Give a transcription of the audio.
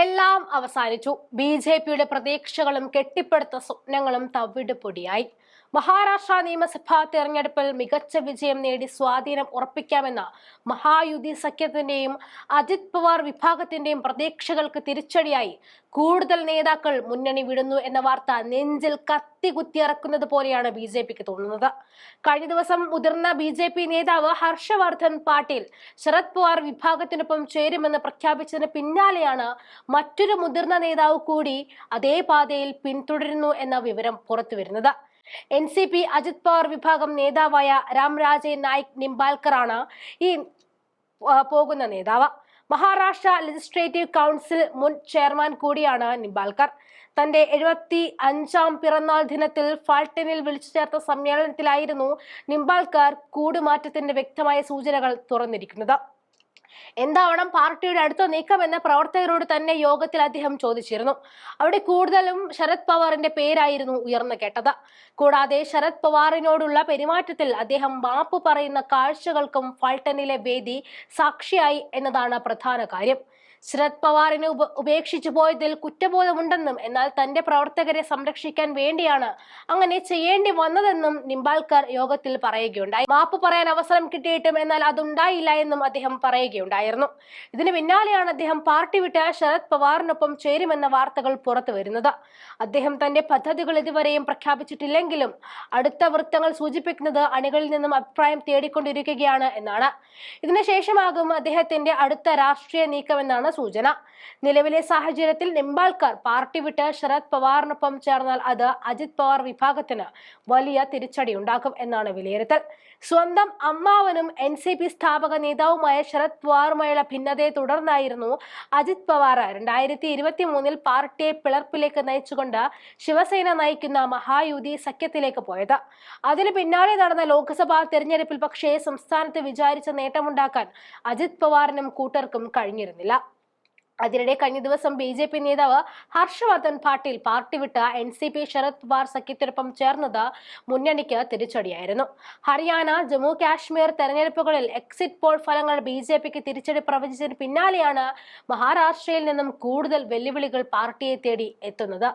എല്ലാം അവസാനിച്ചു. B J പിയുടെ പ്രതീക്ഷകളും കെട്ടിപ്പടുത്ത സ്വപ്നങ്ങളും തവിട് പൊടിയായി മഹാരാഷ്ട്ര നിയമസഭാ തെരഞ്ഞെടുപ്പിൽ മികച്ച വിജയം നേടി സ്വാധീനം ഉറപ്പിക്കാമെന്ന മഹായുതി സഖ്യത്തിന്റെയും അജിത് പവാർ വിഭാഗത്തിന്റെയും പ്രതീക്ഷകൾക്ക് തിരിച്ചടിയായി കൂടുതൽ നേതാക്കൾ മുന്നണി വിടുന്നു എന്ന വാർത്ത നെഞ്ചിൽ കത്തി കുത്തിയിറക്കുന്നത് പോലെയാണ് ബി ജെ പിക്ക് തോന്നുന്നത്. കഴിഞ്ഞ ദിവസം മുതിർന്ന ബി ജെ പി നേതാവ് ഹർഷവർദ്ധൻ പാട്ടീൽ ശരത് പവാർ വിഭാഗത്തിനൊപ്പം ചേരുമെന്ന് പ്രഖ്യാപിച്ചതിന് പിന്നാലെയാണ് മറ്റൊരു മുതിർന്ന നേതാവ് കൂടി അതേ പാതയിൽ പിന്തുടരുന്നു എന്ന വിവരം പുറത്തുവരുന്നത്. N C P Ajit Pawar വിഭാഗം നേതാവായ രാംരാജെ നായിക് നിംബാൽക്കറാണ് ഈ പോകുന്ന നേതാവ്. മഹാരാഷ്ട്ര ലെജിസ്ലേറ്റീവ് കൗൺസിൽ മുൻ ചെയർമാൻ കൂടിയാണ് നിംബാൽക്കർ തന്റെ എഴുപത്തി അഞ്ചാം പിറന്നാൾ ദിനത്തിൽ ഫാൾട്ടനിൽ വിളിച്ചു ചേർത്ത സമ്മേളനത്തിലായിരുന്നു നിംബാൽക്കർ കൂടുമാറ്റത്തിന്റെ വ്യക്തമായ സൂചനകൾ തുറന്നിരിക്കുന്നത്. എന്താവണം പാർട്ടിയുടെ അടുത്ത എന്ന പ്രവർത്തകരോട് തന്നെ യോഗത്തിൽ അദ്ദേഹം ചോദിച്ചിരുന്നു. അവിടെ കൂടുതലും ശരത് പവാറിന്റെ പേരായിരുന്നു ഉയർന്നു കേട്ടത്. കൂടാതെ ശരത് പവാറിനോടുള്ള പെരുമാറ്റത്തിൽ അദ്ദേഹം മാപ്പ് പറയുന്ന കാഴ്ചകൾക്കും ഫൾട്ടനിലെ വേദി സാക്ഷിയായി എന്നതാണ് പ്രധാന കാര്യം. ശരത് പവാറിനെ ഉപ ഉപേക്ഷിച്ചു പോയതിൽ കുറ്റബോധമുണ്ടെന്നും എന്നാൽ തന്റെ പ്രവർത്തകരെ സംരക്ഷിക്കാൻ വേണ്ടിയാണ് അങ്ങനെ ചെയ്യേണ്ടി വന്നതെന്നും നിംബാൽക്കർ യോഗത്തിൽ പറയുകയുണ്ടായി. മാപ്പ് പറയാൻ അവസരം കിട്ടിയിട്ടും എന്നാൽ അതുണ്ടായില്ല എന്നും അദ്ദേഹം പറയുകയുണ്ടായിരുന്നു. ഇതിനു പിന്നാലെയാണ് അദ്ദേഹം പാർട്ടി വിട്ട ശരത് പവാറിനൊപ്പം ചേരുമെന്ന വാർത്തകൾ പുറത്തു വരുന്നത്. അദ്ദേഹം തന്റെ പദ്ധതികൾ ഇതുവരെയും പ്രഖ്യാപിച്ചിട്ടില്ലെങ്കിലും അടുത്ത വൃത്തങ്ങൾ സൂചിപ്പിക്കുന്നത് അണികളിൽ നിന്നും അഭിപ്രായം തേടിക്കൊണ്ടിരിക്കുകയാണ് എന്നാണ്. ഇതിനുശേഷമാകും അദ്ദേഹത്തിന്റെ അടുത്ത രാഷ്ട്രീയ നീക്കമെന്നാണ് സൂചന. നിലവിലെ സാഹചര്യത്തിൽ നിംബാൽക്കർ പാർട്ടി വിട്ട് ശരത് പവാറിനൊപ്പം ചേർന്നാൽ അത് അജിത് പവാർ വിഭാഗത്തിന് വലിയ തിരിച്ചടി ഉണ്ടാക്കും എന്നാണ് വിലയിരുത്തൽ. സ്വന്തം അമ്മാവനും എൻ സി പി സ്ഥാപക നേതാവുമായ ശരത് പവാറുമായുള്ള ഭിന്നതയെ തുടർന്നായിരുന്നു അജിത് പവാർ രണ്ടായിരത്തി ഇരുപത്തി മൂന്നിൽ പാർട്ടിയെ പിളർപ്പിലേക്ക് നയിച്ചുകൊണ്ട് ശിവസേന നയിക്കുന്ന മഹായുതി സഖ്യത്തിലേക്ക് പോയത്. അതിന് പിന്നാലെ നടന്ന ലോക്സഭാ തെരഞ്ഞെടുപ്പിൽ പക്ഷേ സംസ്ഥാനത്ത് വിചാരിച്ച നേട്ടമുണ്ടാക്കാൻ അജിത് പവാറിനും കൂട്ടർക്കും കഴിഞ്ഞിരുന്നില്ല. അതിനിടെ കഴിഞ്ഞ ദിവസം ബി ജെ പി നേതാവ് ഹർഷവർദ്ധൻ പാട്ടീൽ പാർട്ടി വിട്ട N C P Sharad Pawar സഖ്യത്തിനൊപ്പം ചേർന്നത് മുന്നണിക്ക് തിരിച്ചടിയായിരുന്നു. ഹരിയാന ജമ്മു കാശ്മീർ തെരഞ്ഞെടുപ്പുകളിൽ എക്സിറ്റ് പോൾ ഫലങ്ങൾ ബി ജെ പിക്ക് തിരിച്ചടി പ്രവചിച്ചതിന് പിന്നാലെയാണ് മഹാരാഷ്ട്രയിൽ നിന്നും കൂടുതൽ വെല്ലുവിളികൾ പാർട്ടിയെ തേടി എത്തുന്നത്.